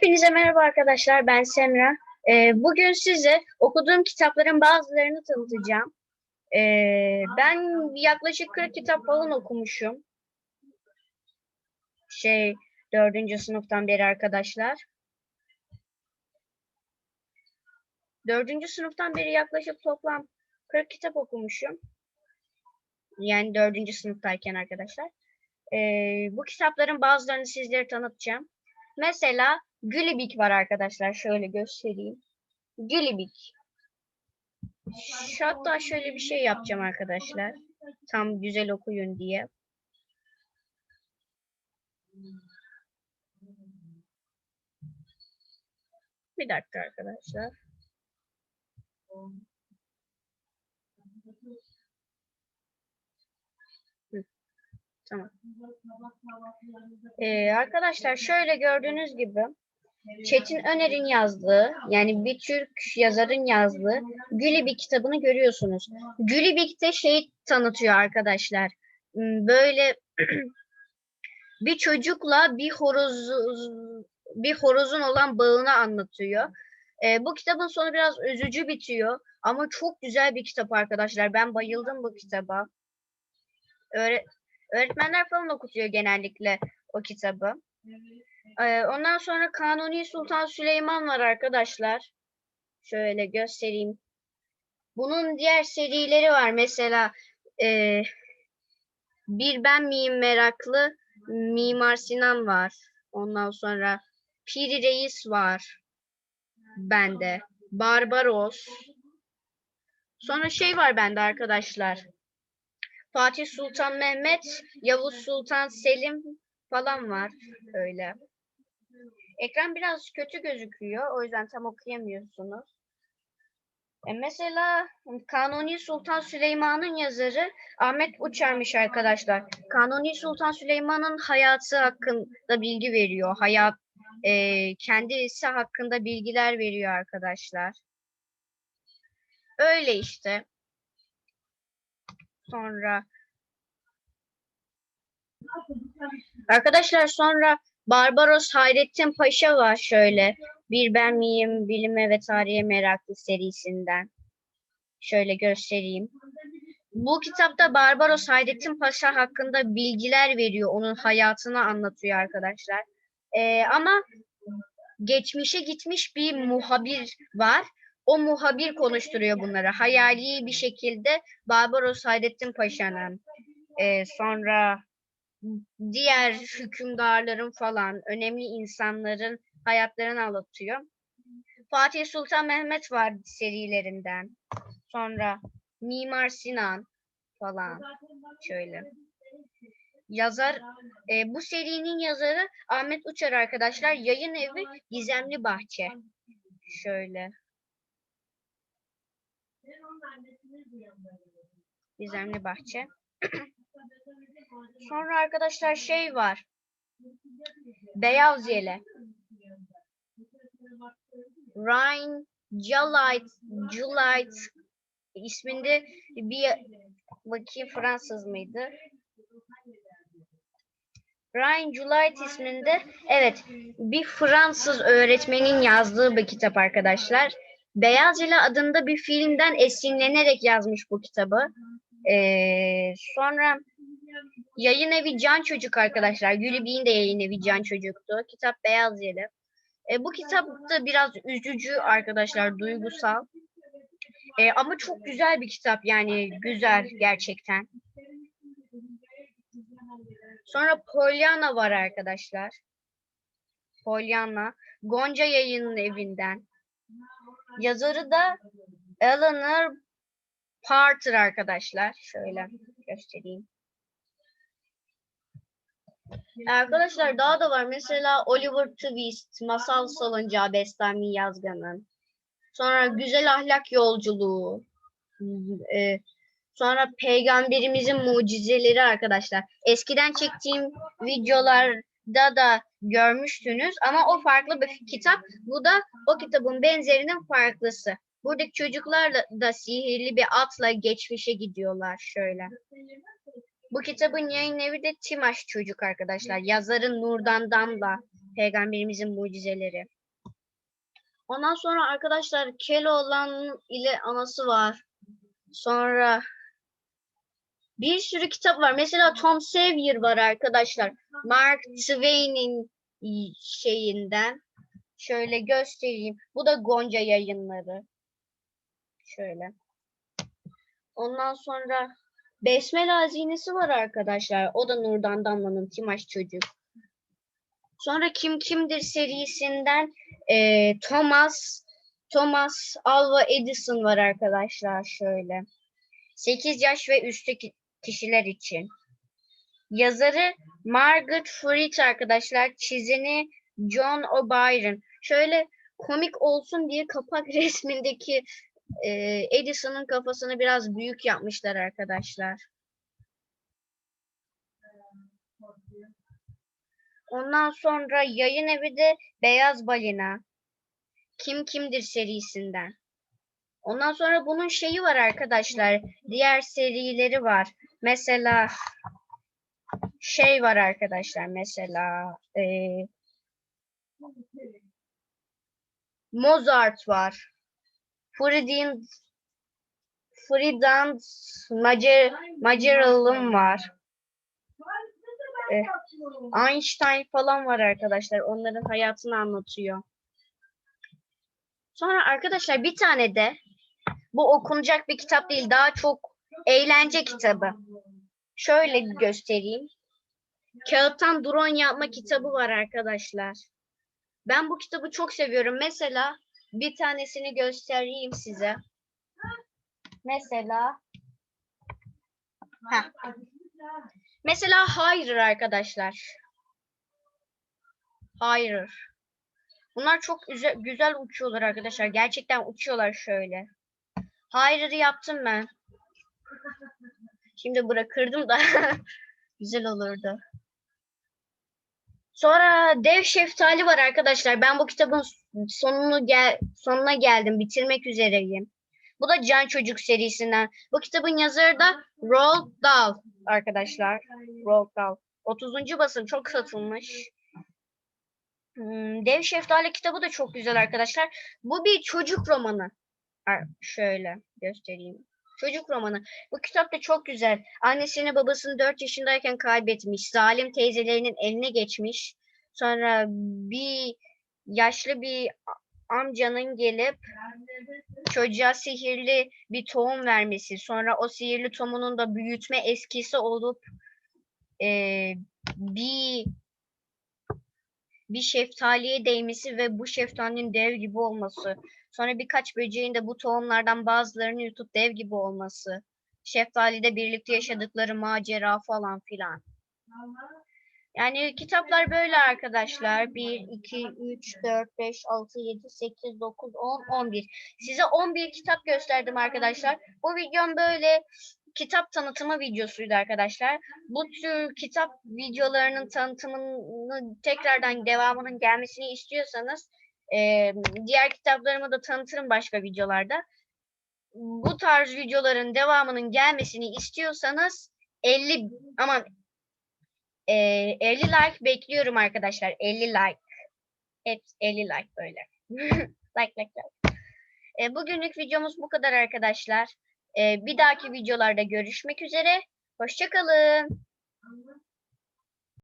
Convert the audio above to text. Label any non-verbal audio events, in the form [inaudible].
Hepinize merhaba arkadaşlar. Ben Semra. Ee, bugün size okuduğum kitapların bazılarını tanıtacağım. Ee, ben yaklaşık 40 kitap falan okumuşum. Şey, dördüncü sınıftan beri arkadaşlar. Dördüncü sınıftan beri yaklaşık toplam 40 kitap okumuşum. Yani dördüncü sınıftayken arkadaşlar. Ee, bu kitapların bazılarını sizlere tanıtacağım. Mesela Gülibik var arkadaşlar. Şöyle göstereyim. Gülibik. Şu- Hatta şöyle bir şey yapacağım arkadaşlar. Tam güzel okuyun diye. Bir dakika arkadaşlar. Tamam. Ee, arkadaşlar şöyle gördüğünüz gibi Çetin Öner'in yazdığı yani bir Türk yazarın yazdığı Gülibik kitabını görüyorsunuz. Gülibik de şeyi tanıtıyor arkadaşlar. Hmm, Böyle [clears throat] bir çocukla bir horoz bir horozun olan bağını anlatıyor. Ee, bu kitabın sonu biraz üzücü bitiyor ama çok güzel bir kitap arkadaşlar. Ben bayıldım bu kitaba. Öğre- öğretmenler falan okutuyor genellikle o kitabı. Ee, ondan sonra Kanuni Sultan Süleyman var arkadaşlar. Şöyle göstereyim. Bunun diğer serileri var. Mesela e, Bir Ben Miyim Meraklı Mimar Sinan var. Ondan sonra Piri Reis var. Bende. Barbaros. Sonra şey var bende arkadaşlar. Fatih Sultan Mehmet, Yavuz Sultan Selim falan var. Öyle. Ekran biraz kötü gözüküyor. O yüzden tam okuyamıyorsunuz. E mesela Kanuni Sultan Süleyman'ın yazarı Ahmet Uçar'mış arkadaşlar. Kanuni Sultan Süleyman'ın hayatı hakkında bilgi veriyor. Hayat e, kendisi hakkında bilgiler veriyor arkadaşlar. Öyle işte. Sonra Arkadaşlar sonra Barbaros Hayrettin Paşa var şöyle. Bir Ben Miyim Bilime ve Tarihe Meraklı serisinden. Şöyle göstereyim. Bu kitapta Barbaros Hayrettin Paşa hakkında bilgiler veriyor. Onun hayatını anlatıyor arkadaşlar. Ee, ama geçmişe gitmiş bir muhabir var. O muhabir konuşturuyor bunları. Hayali bir şekilde Barbaros Hayrettin Paşa'nın. Ee, sonra diğer hükümdarların falan önemli insanların hayatlarını anlatıyor. Fatih Sultan Mehmet var serilerinden. Sonra Mimar Sinan falan şöyle. Yazar e, bu serinin yazarı Ahmet Uçar arkadaşlar. Yayın evi Gizemli Bahçe. Şöyle. Gizemli Bahçe. [clears throat] Sonra arkadaşlar şey var. Beyaz Yele. Ryan Juliet, Juliet isminde bir bakayım Fransız mıydı? Ryan Juliet isminde evet bir Fransız öğretmenin yazdığı bir kitap arkadaşlar. Beyaz Yele adında bir filmden esinlenerek yazmış bu kitabı. Ee, sonra Yayın evi Can Çocuk arkadaşlar. Gülübik'in de yayın evi Can Çocuk'tu. Kitap Beyaz Yeli. E, bu kitap da biraz üzücü arkadaşlar, duygusal. E, ama çok güzel bir kitap yani güzel gerçekten. Sonra Pollyanna var arkadaşlar. Pollyanna. Gonca Yayın Evi'nden. Yazarı da Eleanor Parter arkadaşlar. Şöyle göstereyim. Arkadaşlar daha da var. Mesela Oliver Twist, Masal Salıncağı Bestami Yazgan'ın. Sonra Güzel Ahlak Yolculuğu. Hmm, e, sonra Peygamberimizin Mucizeleri arkadaşlar. Eskiden çektiğim videolarda da görmüştünüz ama o farklı bir kitap. Bu da o kitabın benzerinin farklısı. Buradaki çocuklar da, sihirli bir atla geçmişe gidiyorlar şöyle. Bu kitabın yayın evi de Timaş Çocuk arkadaşlar. Yazarı Nurdan Damla. Peygamberimizin mucizeleri. Ondan sonra arkadaşlar Keloğlan ile anası var. Sonra bir sürü kitap var. Mesela Tom Sawyer var arkadaşlar. Mark Twain'in şeyinden. Şöyle göstereyim. Bu da Gonca yayınları. Şöyle. Ondan sonra Besmele Hazinesi var arkadaşlar. O da Nurdan Damla'nın Timaş Çocuk. Sonra Kim Kimdir serisinden eee, Thomas Thomas Alva Edison var arkadaşlar şöyle. 8 yaş ve üstü ki- kişiler için. Yazarı Margaret Fritz arkadaşlar. Çizini John O'Brien. Şöyle komik olsun diye kapak [laughs] resmindeki eee, Edison'ın kafasını biraz büyük yapmışlar arkadaşlar. Ondan sonra yayın evi de Beyaz Balina. Kim Kimdir serisinden. Ondan sonra bunun şeyi var arkadaşlar. Diğer serileri var. Mesela şey var arkadaşlar. Mesela eee, Mozart var. Fridin Fridan Macer Maceralım var. Eh, Einstein falan var arkadaşlar. Onların hayatını anlatıyor. Sonra arkadaşlar bir tane de bu okunacak bir kitap değil. Daha çok eğlence kitabı. Şöyle göstereyim. Kağıttan drone yapma kitabı var arkadaşlar. Ben bu kitabı çok seviyorum. Mesela bir tanesini göstereyim size. Mesela Heh. Mesela hayır arkadaşlar. Hayır. Bunlar çok güzel, güzel uçuyorlar arkadaşlar. Gerçekten uçuyorlar şöyle. Hayır'ı yaptım ben. Şimdi bırakırdım da [laughs] güzel olurdu. Sonra Dev Şeftali var arkadaşlar. Ben bu kitabın sonunu gel sonuna geldim. Bitirmek üzereyim. Bu da Can Çocuk serisinden. Bu kitabın yazarı da Roald Dahl arkadaşlar. Roald Dahl. 30. basım çok satılmış. Hmm, Dev Şeftali kitabı da çok güzel arkadaşlar. Bu bir çocuk romanı. Şöyle göstereyim. Çocuk romanı. Bu kitap da çok güzel. Annesini babasını 4 yaşındayken kaybetmiş. Zalim teyzelerinin eline geçmiş. Sonra bir yaşlı bir amcanın gelip çocuğa sihirli bir tohum vermesi. Sonra o sihirli tohumunun da büyütme eskisi olup eee, bir bir şeftaliye değmesi ve bu şeftalinin dev gibi olması. Sonra birkaç böceğin de bu tohumlardan bazılarını yutup dev gibi olması. Şeftalide birlikte yaşadıkları macera falan filan. Yani kitaplar böyle arkadaşlar. 1, 2, 3, 4, 5, 6, 7, 8, 9, 10, 11. Size 11 kitap gösterdim arkadaşlar. Bu videom böyle kitap tanıtımı videosuydu arkadaşlar. Bu tür kitap videolarının tanıtımını tekrardan devamının gelmesini istiyorsanız eee, diğer kitaplarımı da tanıtırım başka videolarda. Bu tarz videoların devamının gelmesini istiyorsanız 50 aman eee, 50 like bekliyorum arkadaşlar. 50 like. Hep 50 like böyle. [laughs] like like like. E, bugünlük videomuz bu kadar arkadaşlar. E, bir dahaki videolarda görüşmek üzere. Hoşçakalın.